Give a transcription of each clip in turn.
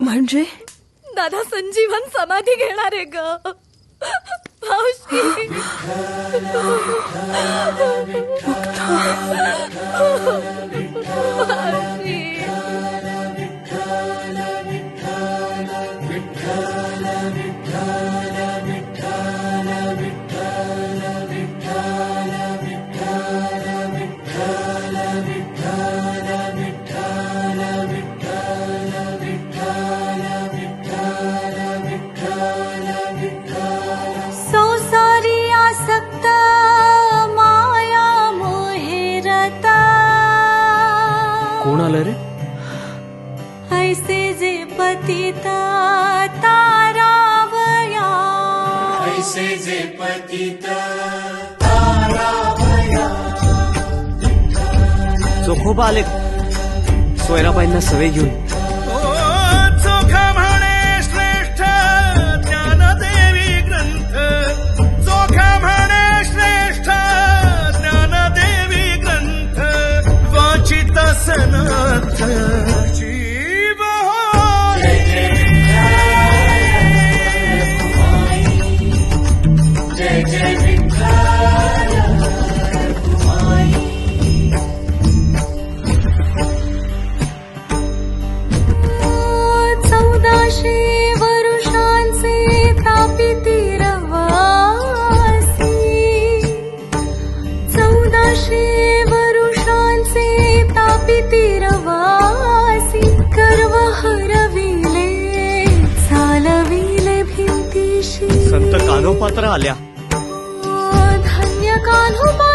म्हणजे दादा संजीवन समाधी घेणार आहे ग मावशी मावशी. कोण आलं रे? ऐसे जे पतिता तारावया। चोखोबा आले सोयराबाईंना सवय घेऊन. कानोपात्र आल्या. धन्य कान्होपात्राची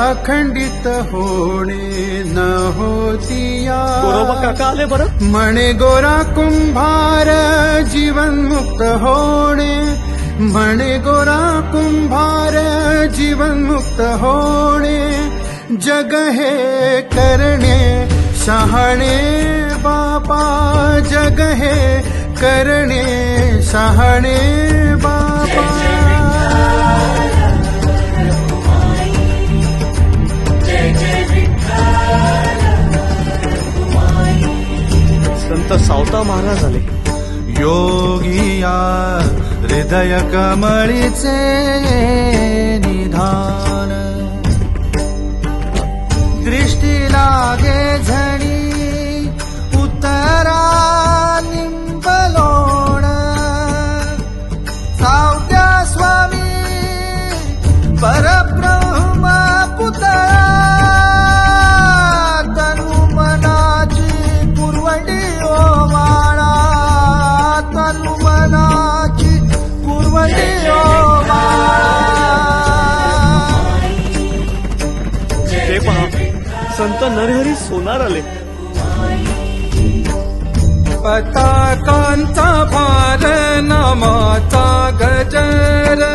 अखंडित होणे न होतिया गोरोबा काका आले बरं म्हणे गोरा कुंभार जीवन मुक्त होणे म्हणे गोरा कुंभार जीवन मुक्त होणे जग हे करणे शहाणे बापा जग हे करणे शहाणे बापा संत सावता महाराज आले. योगिया हृदय कमळीचे निधान. संत नरहरी सोनार आले. पताकांचा भार नामाचा गजर.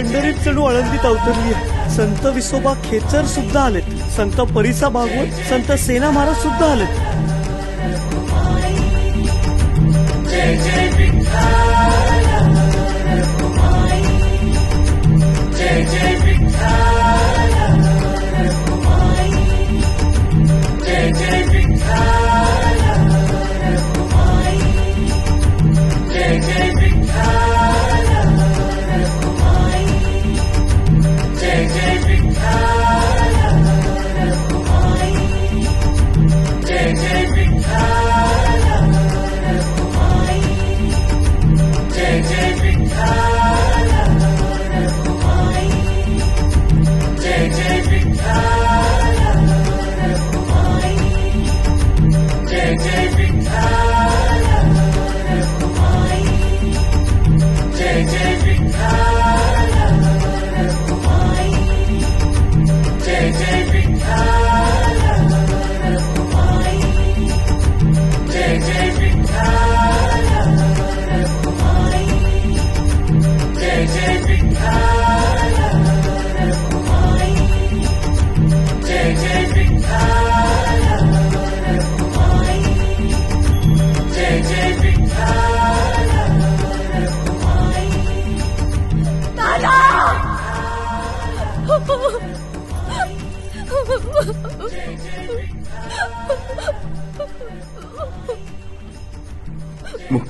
पंढरीत चढू आळंदीत अवतरली संत विसोबा खेचर सुद्धा आलेत. संत परिसा भागवत संत सेना महाराज सुद्धा आलेत.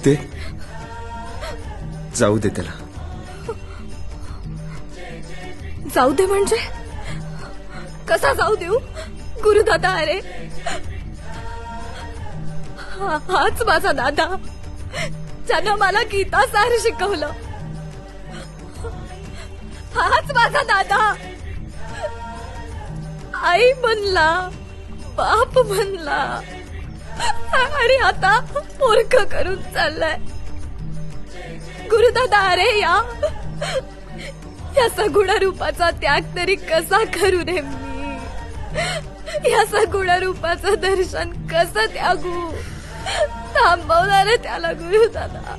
मुक्ते जाऊ दे त्याला. जाऊ दे म्हणजे? कसा जाऊ देऊ? गुरुदादा अरे. हा- हाच माझा दादा. ज्यानं मला गीता सार शिकवलं. हाच माझा दादा. आई बनला बाप बनला. आणि आता मूर्ख करून चाललाय. गुरुदादा अरे या. या सगुण रूपाचा त्याग तरी कसा करू रे मी? या सगुण रूपाचं दर्शन कसं त्यागू? थांबवणार त्याला गुरु दादा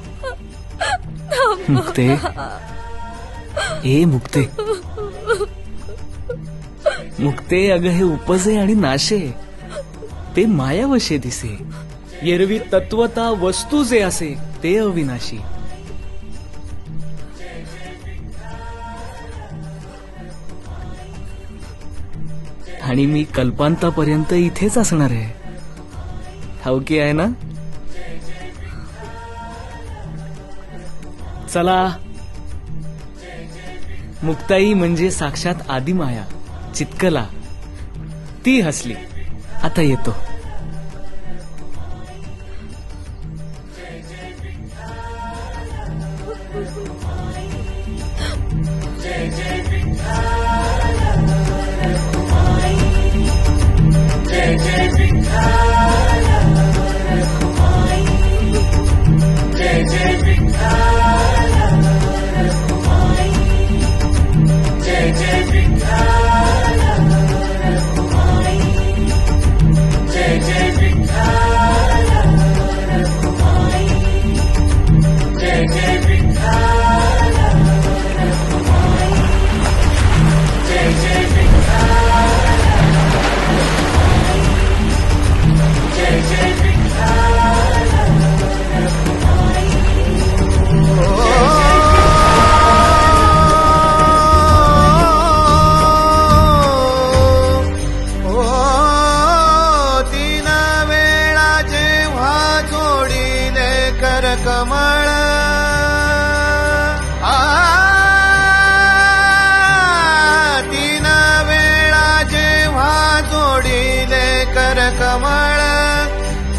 मुक्ते. ए मुक्ते. मुक्ते अग हे उपजे आणि नाशे. ते मायावशे दिसे. एरवी तत्वता वस्तू जे असे ते अविनाशी. आणि मी कल्पांतापर्यंत इथेच असणार आहे. ठाऊकी आहे ना? चला. मुक्ताई म्हणजे साक्षात आदिमाया चितकला. ती हसली. అత్తయ్యతో జై జై कमळ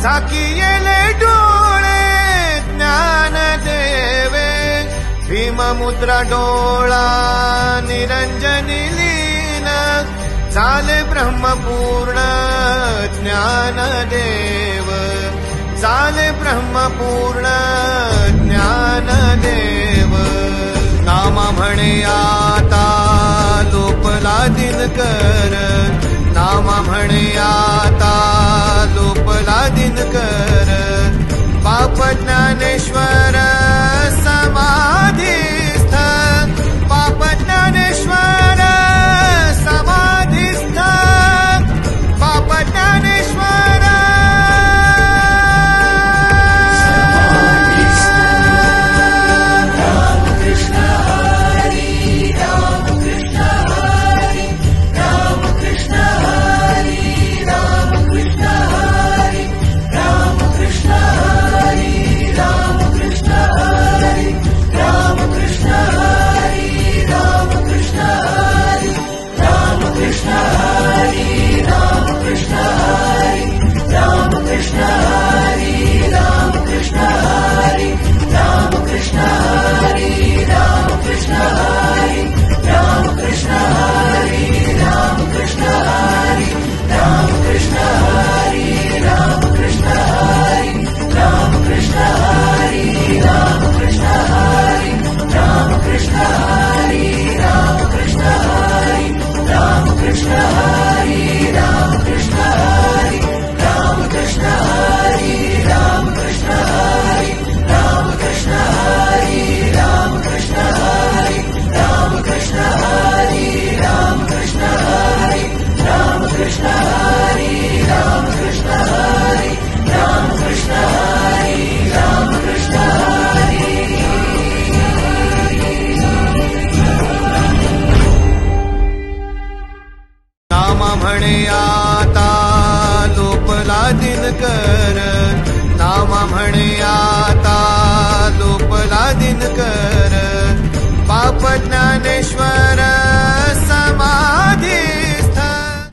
साकी येले डोळे ज्ञान देवे. भीममुद्रा डोळा निरंजनी लीन. झाले ब्रह्मपूर्ण ज्ञान देव. झाले ब्रह्मपूर्ण ज्ञान देव. नामा म्हणे आता लोपला दिन कर करत बाप ज्ञानेश्वर समा